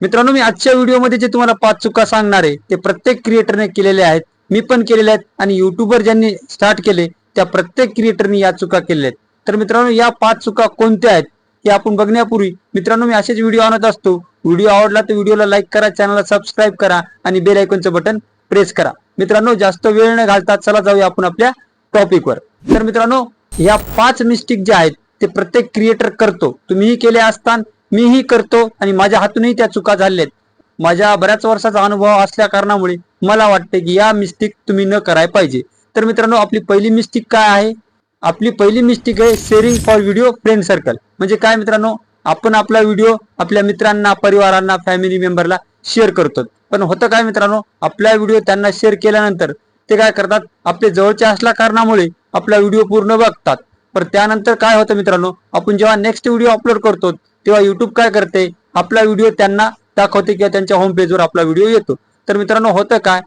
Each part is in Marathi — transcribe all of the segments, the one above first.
मित्रांनो मी आजच्या व्हिडिओमध्ये जे तुम्हाला पाच चुका सांगणार आहे ते प्रत्येक क्रिएटरने केलेले आहेत. मी पण केलेले आहेत आणि युट्यूबर ज्यांनी स्टार्ट केले त्या प्रत्येक क्रिएटरने या चुका केलेल्या आहेत. तर मित्रांनो या पाच चुका कोणत्या आहेत हे आपण बघण्यापूर्वी मित्रांनो मी असेच व्हिडिओ आणत असतो. व्हिडिओ आवडला तर व्हिडिओला लाईक करा चॅनलला सबस्क्राईब करा आणि बेल आयकॉनचं बटन प्रेस करा. मित्रांनो जास्त वेळ न घालता चला जाऊया आपण आपल्या टॉपिकवर तर मित्रांनो या पाच मिस्टेक ज्या आहेत ते प्रत्येक क्रिएटर करतो. तुम्हीही केले असताना मीही करतो आणि माझ्या हातूनही त्या चुका झाल्यात माझ्या बऱ्याच वर्षाचा अनुभव असल्या कारणामुळे मला वाटते की या मिस्टेक तुम्ही न करायला पाहिजे. तर मित्रांनो आपली पहिली मिस्टेक काय आहे? आपली पहिली मिस्टेक आहे sharing for video friend circle म्हणजे काय मित्रांनो? आपण आपला व्हिडिओ आपल्या मित्रांना परिवारांना फॅमिली मेंबरला शेअर करतो पण होतं काय मित्रांनो? आपला व्हिडिओ त्यांना शेअर केल्यानंतर ते काय करतात? आपले जवळचे असल्या कारणामुळे आपला व्हिडिओ पूर्ण बघतात. पण त्यानंतर काय होतं मित्रांनो? आपण जेव्हा नेक्स्ट व्हिडिओ अपलोड करतो तेव्हा युट्यूब काय करते? आपला व्हिडिओ त्यांना दाखवते किंवा त्यांच्या होम पेजवर आपला व्हिडिओ येतो. तर मित्रांनो होतं काय?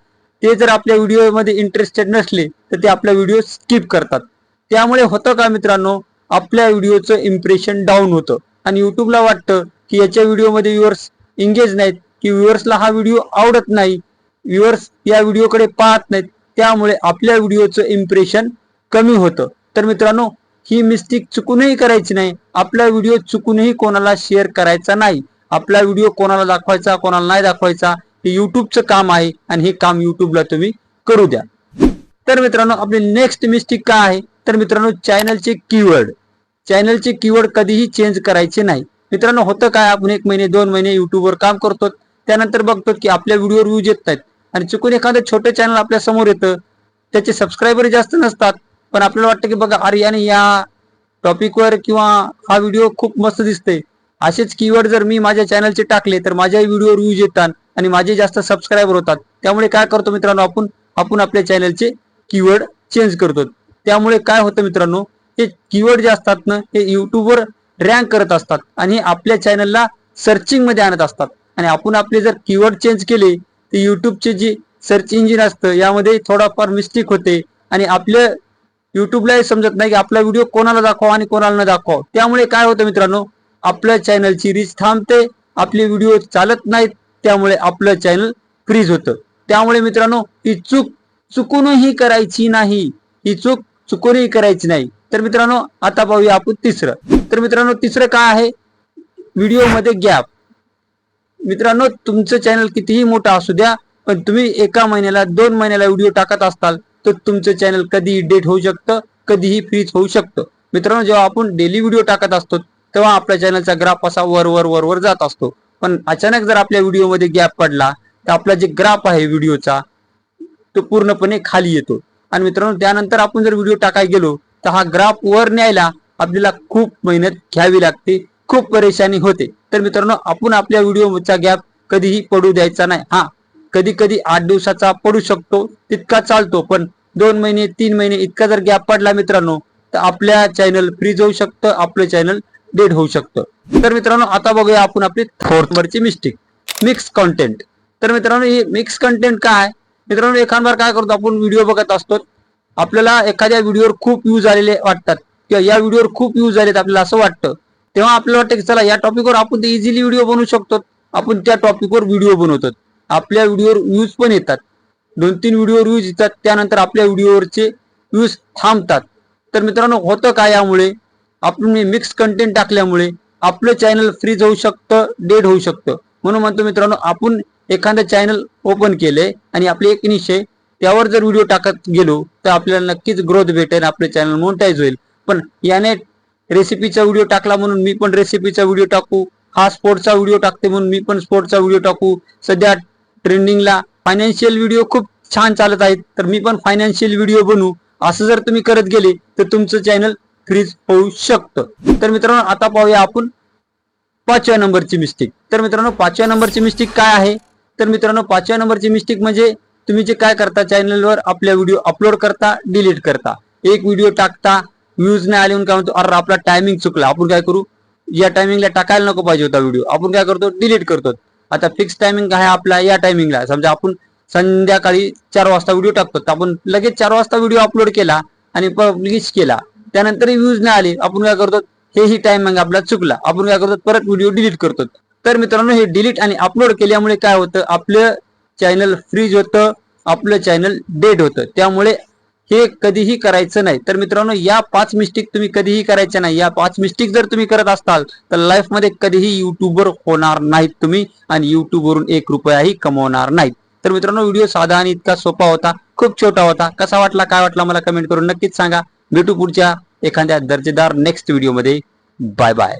ते जर आपल्या व्हिडिओमध्ये इंटरेस्टेड नसले तर ते आपला व्हिडिओ स्किप करतात. त्यामुळे होतं का मित्रांनो? आपल्या व्हिडिओचं इम्प्रेशन डाऊन होतं. आणि युट्यूबला वाटतं की याच्या व्हिडिओमध्ये व्ह्युअर्स एंगेज नाहीत की व्ह्युअर्सला हा व्हिडिओ आवडत नाही. व्ह्युअर्स या व्हिडिओकडे पाहत नाहीत. त्यामुळे आपल्या व्हिडिओचं इम्प्रेशन कमी होतं. तर मित्रांनो ही मिस्टेक चुकूनही करायची नाही. आपला व्हिडिओ चुकूनही कोणाला शेअर करायचा नाही. आपला व्हिडिओ कोणाला दाखवायचा कोणाला नाही दाखवायचा हे युट्यूबचं काम आहे आणि हे काम युट्यूबला तुम्ही करू द्या. तर मित्रांनो आपली नेक्स्ट मिस्टेक काय आहे? तर मित्रांनो चॅनलचे कीवर्ड चॅनलचे कीवर्ड कधीही चेंज करायचे नाही. मित्रांनो होतं काय? आपण एक महिने दोन महिने युट्यूबवर काम करतो त्यानंतर बघतो की आपल्या व्हिडिओवर व्ह्यूज येत नाहीत. आणि चुकून एखादं छोटं चॅनल आपल्यासमोर येतं. त्याचे सबस्क्रायबर जास्त नसतात. पण आपल्याला वाटतं की बघा अरे याने या टॉपिकवर किंवा हा व्हिडिओ खूप मस्त दिसते असेच कीवर्ड जर मी माझ्या चॅनलचे टाकले तर माझ्या व्हिडिओवर व्ह्यूज येतात आणि माझे जास्त सबस्क्रायबर होतात. त्यामुळे काय करतो मित्रांनो आपण आपण आपल्या चॅनलचे कीवर्ड चेंज करतो. त्यामुळे काय होतं मित्रांनो हे कीवर्ड जे असतात ना हे युट्यूबवर रँक करत असतात आणि आपल्या चॅनलला सर्चिंगमध्ये आणत असतात. आणि आपण आपले जर कीवर्ड चेंज केले तर युट्यूबचे जे सर्च इंजिन असतं यामध्ये थोडाफार मिस्टेक होते आणि आपल्या युट्यूबलाही समजत नाही की आपला व्हिडिओ कोणाला दाखवा आणि कोणाला न दाखवा त्यामुळे काय होतं मित्रांनो आपल्या चॅनलची रीच थांबते आपले व्हिडिओ चालत नाहीत त्यामुळे आपलं चॅनल फ्रीज होतं. त्यामुळे मित्रांनो ही चूक चुकूनही करायची नाही. ही चूक चुकूनही करायची नाही. तर मित्रांनो आता पाहूया आपण तिसरं. तर मित्रांनो तिसरं काय आहे? व्हिडिओमध्ये गॅप मित्रांनो तुमचं चॅनल कितीही मोठं असू द्या पण तुम्ही एका महिन्याला दोन महिन्याला व्हिडिओ टाकत असताल तर तुमचं चॅनल कधीही डेट होऊ शकतं कधीही फ्रीज होऊ शकतं. मित्रांनो जेव्हा आपण डेली व्हिडिओ टाकत असतो तेव्हा आपल्या चॅनलचा ग्राफ असा वर वर वर वर जात असतो. पण अचानक जर आपल्या व्हिडिओमध्ये गॅप पडला तर आपला जे ग्राफ आहे व्हिडिओचा तो पूर्णपणे खाली येतो. आणि मित्रांनो त्यानंतर आपण जर व्हिडिओ टाकायला गेलो तर हा ग्राफ वर न्यायला आपल्याला खूप मेहनत घ्यावी लागते खूप परेशानी होते. तर मित्रांनो आपण आपल्या व्हिडिओचा गॅप कधीही पडू द्यायचा नाही. हा कधी कधी आठ दिवसाचा पडू शकतो तितका चालतो. पण दोन महिने तीन महिने इतका जर गॅप पडला मित्रांनो तर आपल्या चॅनल फ्रीज होऊ शकतं आपलं चॅनल डेड होऊ शकतं. तर मित्रांनो आता बघूया आपण आपली फोर्थ नंबरची मिस्टेक मिक्स कंटेंट तर मित्रांनो हे मिक्स कंटेंट काय? मित्रांनो एखादबार काय करतो आपण व्हिडिओ बघत असतो. आपल्याला एखाद्या व्हिडिओवर खूप व्ह्यूज आलेले वाटतात किंवा या व्हिडिओवर खूप व्ह्यूज आलेत आपल्याला असं वाटतं. तेव्हा आपल्याला वाटतं की चला या टॉपिकवर आपण इझिली व्हिडिओ बनवू शकतो. आपण त्या टॉपिकवर व्हिडिओ बनवतो. आपल्या व्हिडिओवर व्ह्यूज पण येतात. दोन तीन व्हिडिओवर व्ह्यूज येतात त्यानंतर आपल्या व्हिडिओवरचे व्ह्यूज थांबतात. तर मित्रांनो होतं काय यामुळे? आपण मिक्स कंटेंट टाकल्यामुळे आपलं चॅनल फ्रीज होऊ शकतं डेड होऊ शकतं. म्हणून म्हणतो मित्रांनो आपण एखादं चॅनल ओपन केलंय आणि आपले एक निश्चय त्यावर जर व्हिडिओ टाकत गेलो तर आपल्याला नक्कीच ग्रोथ भेटेल आपलं चॅनल मोनिटाईज होईल. पण याने रेसिपीचा व्हिडिओ टाकला म्हणून मी पण रेसिपीचा व्हिडिओ टाकू हा स्पोर्टचा व्हिडिओ टाकते म्हणून मी पण स्पोर्टचा व्हिडिओ टाकू सध्या ट्रेंडिंगला फायनान्शियल व्हिडिओ खूप छान चालत आहेत. तर मी पण फायनान्शियल व्हिडिओ बनवू असं जर तुम्ही करत गेले तर तुमचं चॅनल फ्रीज होऊ शकतं. तर मित्रांनो आता पाहूया आपण पाचव्या नंबरची मिस्टेक तर मित्रांनो पाचव्या नंबरची मिस्टेक काय आहे? तर मित्रांनो पाचव्या नंबरची मिस्टेक म्हणजे तुम्ही जे काय करता चॅनलवर आपल्या व्हिडिओ अपलोड करता डिलीट करता. एक व्हिडिओ टाकता व्ह्यूज नाही आले म्हणून काय म्हणतो अरे आपला टायमिंग चुकला. आपण काय करू? या टायमिंगला टाकायला नको पाहिजे होता व्हिडिओ आपण काय करतो? डिलीट करतो. आता फिक्स टायमिंग आहे आपला या टायमिंगला समजा आपण संध्याकाळी चार वाजता व्हिडिओ टाकतो. तर आपण लगेच चार वाजता व्हिडिओ अपलोड केला आणि पब्लिश केला. त्यानंतर व्ह्यूज नाही आले. आपण काय करतो? हे ही टायमिंग आपला चुकला. आपण काय करतो? परत व्हिडिओ डिलीट करतो. तर मित्रांनो हे डिलीट आणि अपलोड केल्यामुळे काय होतं? आपलं चॅनल फ्रीज होतं. आपलं चॅनल डेड होतं. त्यामुळे हे कधीही करायचं नाही. तर मित्रांनो या पाच मिस्टेक तुम्ही कधीही करायच्या नाही. या पाच मिस्टेक जर तुम्ही करत असाल तर लाईफमध्ये कधीही युट्यूबवर होणार नाहीत तुम्ही आणि युट्यूबवरून एक रुपयाही कमवणार नाहीत. तर मित्रांनो व्हिडिओ साधा आणि इतका सोपा होता. खूप छोटा होता. कसा वाटला काय वाटला मला कमेंट करून नक्कीच सांगा. भेटू पुढच्या एखाद्या दर्जेदार नेक्स्ट व्हिडिओमध्ये बाय बाय